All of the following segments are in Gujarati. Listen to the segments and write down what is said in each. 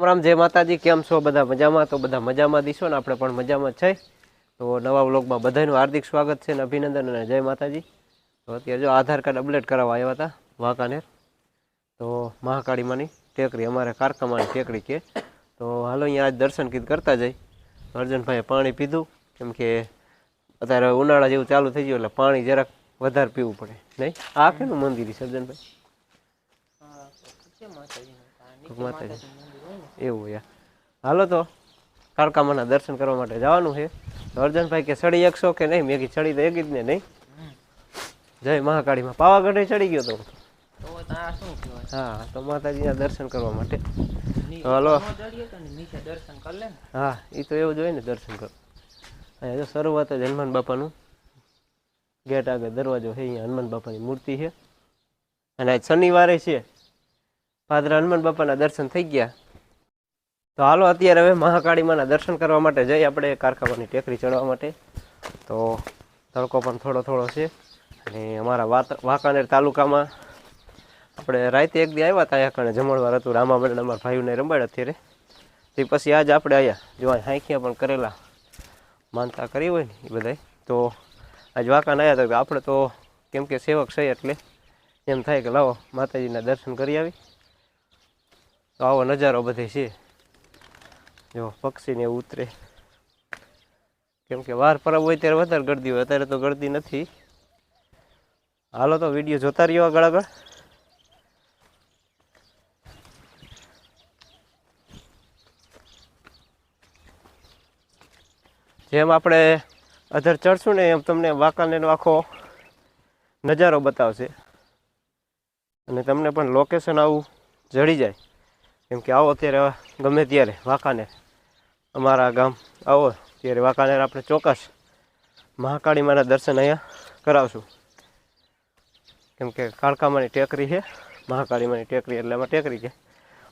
રામ જય માતાજી, કેમ છો? બધા મજામાં? તો બધા મજામાં દીશો ને આપણે પણ મજામાં છે. તો નવા વ્લોગમાં બધાનું હાર્દિક સ્વાગત છે ને અભિનંદન અને જય માતાજી. તો અત્યારે જો આધાર કાર્ડ અપડેટ કરાવવા આવ્યા હતા વાંકાનેર. તો મહાકાળીમાંની ટેકરી, અમારે કારકામાની ટેકરી કે. તો હાલો અહીંયા આજ દર્શન કીધ કરતા જઈ. અર્જુનભાઈએ પાણી પીધું, કેમ કે અત્યારે ઉનાળા જેવું ચાલુ થઈ ગયું એટલે પાણી જરાક વધારે પીવું પડે. નહીં? આ કેનું મંદિર છે અર્જુનભાઈ? માતાજી એવું યા હાલો તો કાળકામાના દર્શન કરવા માટે જવાનું છે. અર્જનભાઈ કે ચડી એકસો કે નહીં? મેં ચડી તો એક જ ને નહીં. જય મહાકાળીમાં. પાવાગઢે ચડી ગયો તો? હું. તો માતાજીના દર્શન કરવા માટે. હાલો. હા એ તો એવું જ હોય ને દર્શન કરો અહીંયા જો શરૂઆત જ હનુમાન બાપાનું. ગેટ આગળ દરવાજો છે અહીંયા હનુમાન બાપાની મૂર્તિ છે. અને આજ શનિવારે છે. પાદરા હનુમાન બાપાના દર્શન થઈ ગયા. તો હાલો, અત્યારે હવે મહાકાળીમાના દર્શન કરવા માટે જઈએ આપણે કારખાવાની ટેકરી ચડવા માટે. તો તડકો પણ થોડો થોડો છે. અને અમારા વાંકાનેર તાલુકામાં આપણે રાતે એક દી આવ્યા હતા અહીંયા કણે જમણવાર હતું. રામા અમારા ભાઈઓને રંબાડ અત્યારે. તે પછી આજ આપણે આવ્યા જો હાંખ્યા પણ કરેલા માનતા કરી હોય ને એ બધાય. તો આજ વાંકાને આવ્યા હતા. આપણે તો કેમ કે સેવક છે એટલે એમ થાય કે લાવો માતાજીના દર્શન કરી આવી. તો આવો નજારો બધે છે. જો પક્ષીને ઉતરે. કેમ કે વાર પરબ હોય ત્યારે વધારે ગળદી હોય, અત્યારે તો ગળદી નથી. હાલો તો વીડિયો જોતા રહ્યો આગળ આગળ. જેમ આપણે અધર ચડશું ને એમ તમને વાંકાનેરનો આખો નજારો બતાવશે. અને તમને પણ લોકેશન આવું જડી જાય. કેમ કે આવો ત્યારે ગમે ત્યારે વાંકાનેર. અમારા ગામ આવો ત્યારે વાંકાનેર આપણે ચોક્કસ મહાકાળીમાના દર્શન અહીંયા કરાવશું. કેમ કે કાળકામાની ટેકરી છે, મહાકાળીમાની ટેકરી એટલે એમાં ટેકરી છે.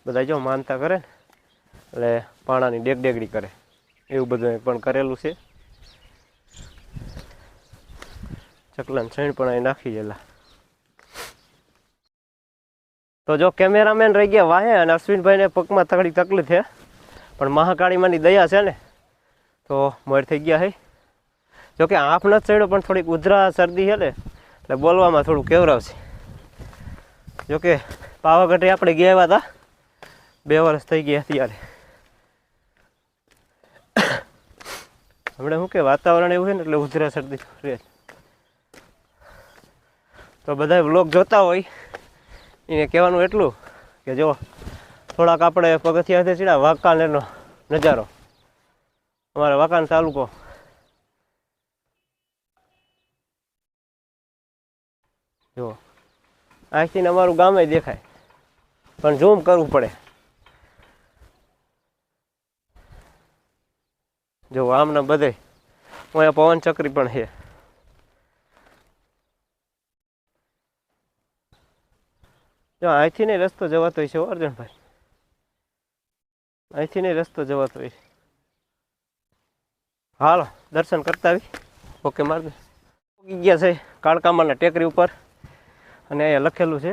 બધા જો માનતા કરે ને, એટલે પાણાની ડેગડેગડી કરે. એવું બધું પણ કરેલું છે. ચકલાન છણ પણ અહીં નાખી ગયેલા. તો જો કેમેરામેન રહી ગયા વાહે અને અશ્વિનભાઈને પગમાં થોડી તકલીફ છે. પણ મહાકાળીમાંની દયા છે ને, તો મોર થઈ ગયા હે. જોકે આંખ નથી ચડ્યો, પણ થોડીક ઉધરા શરદી છે ને, એટલે બોલવામાં થોડું કેવરાવશે. જોકે પાવાગઢે આપણે ગયા હતા. બે વર્ષ થઈ ગયા ત્યારે હમણાં શું કે વાતાવરણ એવું છે ને, એટલે ઉધરા શરદી રહે. તો બધા બ્લોગ જોતા હોય. એને કહેવાનું એટલું કે જો થોડાક આપણે પગથિયાથી સીડા વાંકાનેરનો નજારો. અમારા વાંકાન તાલુકો. જો અહીંથી અમારું ગામે દેખાય, પણ ઝૂમ કરવું પડે. જો, આમના બધે, અહીંયા પવન ચક્રી પણ છે. જો અહીંથી નહીં રસ્તો જવાતો હોય છે અર્જુનભાઈ. અહીંથી નહીં રસ્તો જવાતો હોય છે. હાલો, દર્શન કરતા આવી. ઓકે મારે ગયા છે કાળકામાના ટેકરી ઉપર. અને અહીંયા લખેલું છે,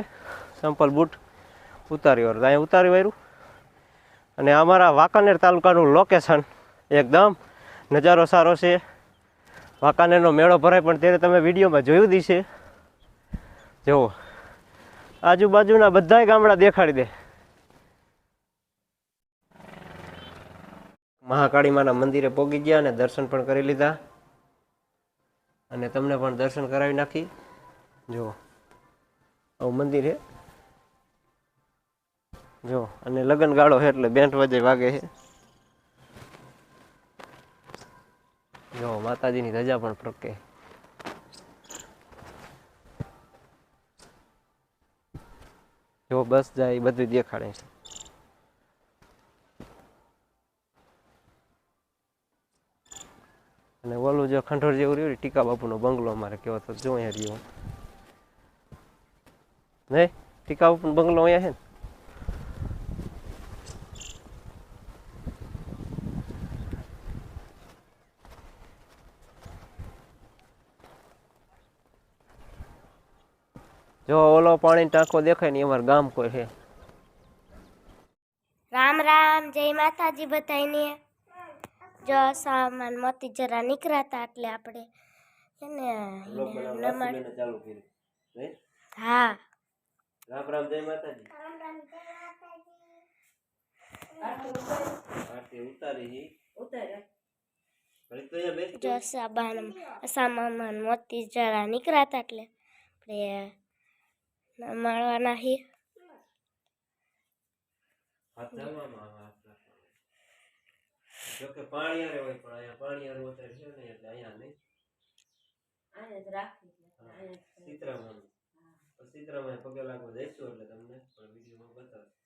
સંપલ બૂટ ઉતારી વાર અહીંયા ઉતારી વાર્યું અને અમારા વાંકાનેર તાલુકાનું લોકેશન એકદમ નજારો સારો છે. વાંકાનેરનો મેળો ભરાય પણ ત્યારે તમે વિડીયોમાં જોયું દીશે જુઓ. આજુબાજુના બધાય ગામડા દેખાડી દે. મહાકાળી માના મંદિરે પહોંચી ગયા અને દર્શન પણ કરી લીધા. અને તમને પણ દર્શન કરાવી નાખી. જો આવું મંદિર હે. જો અને લગન ગાળો છે એટલે બેન્ટ વાજે વાગે છે જો માતાજીની ધજા પણ પ્રકે બસ જાય બધું દેખાડે છે. અને ઓલું જે ખંડોળ જેવું રહ્યું ટીકા બાપુનો બંગલો અમારે કેવો તો જો અહીંયા રહ્યો નહીં? ટીકા બાપુનો બંગલો અહીંયા છે ને? જો ઓલો પાણી ટાંકો દેખાય ને એ અમારું ગામ કોઈ છે. રામ રામ રામ જય માતાજી બધાને જો સામાન મોતી જરા નીકળાતા એટલે આપણે એને બ્લોગ એને બનાવવાનું નમાડ વાસીબેને ચાલુ કર્યું. નહીં હા. રામ રામ જય માતાજી. આરતી ઉતારી હી. ઘડીક તો અહીંયા બેસી જો સાબાન સામાન મોતી જરા નીકળાતા એટલે આપણે નમાડવાના હી હાથ ચાલવામાં આવે, હાથ રાખવાનો. જો કે પાણી હારે હોય પણ અહીંયા પાણી હારે અત્યારે છે ને એટલે અહીંયા નહીં. હા, સીતરામાં તો સીતરામાં પગે લાગવા જઈશું એટલે તમને પણ વિડીયોમાં બતાવશું.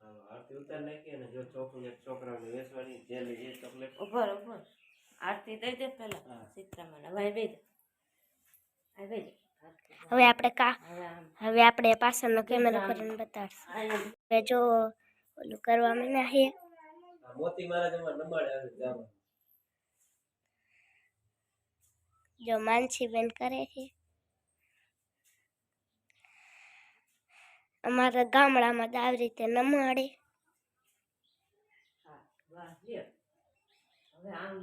હાલો આરતી ઉતાર નાખી અને જો ચોકલેટ છોકરાઓને વેચવાની જેલી જે ચોકલેટ. ઉભર ઉભર આરતી દઈ દે પેલા હા. સીતારામન. હવે બે દે હવે બે દે આરતી દે. હવે આપણે કા હવે આમ હવે આપણે પાછળનો કેમેરો કરીને બતાડશું આને હવે જો ઓલું કરવા માંડ્યા હે. આ મોતી મહારાજ અમારે નમાડે આવે જામાં જો માનસી બેન કરે છે. અમારા ગામડામાં તો આવી રીતે નમાડે. હા વાહ લ્યો. હવે આમ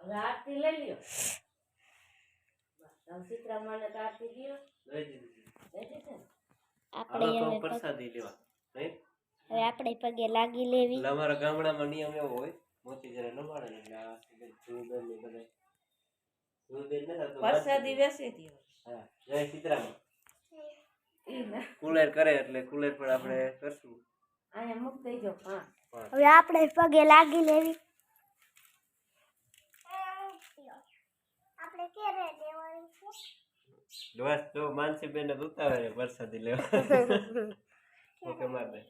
હવે આરતી લઈ લ્યો. બસ હવે સીતારામને તો આરતી લ્યો લઈ દીધી. દઈ દીધે ને? આપણે હાલો હવે તો પગ- પ્રસાદી લેવા. નહીં હવે આપણે પગે લાગી લેવી. એટલે અમારા ગામડામાં નિયમ એવો હોય મોતી જરા નમાડે ને એટલે આ જુદન ને બધા જુદન ને થતું પ્રસાદી વેસી દ્યો હા જય સીતરામ. ઈ ના. કુલેર કરે એટલે કુલેર પર આપણે કરશું. અહીંયા મૂક દેજો હા. પાંચ હવે આપણે પગે લાગી લેવી. આપણે ક્યારે લેવાની છે બસ તો માનસી બેન ઉતાવે વરસાદી લેવા. ઓકે માર દે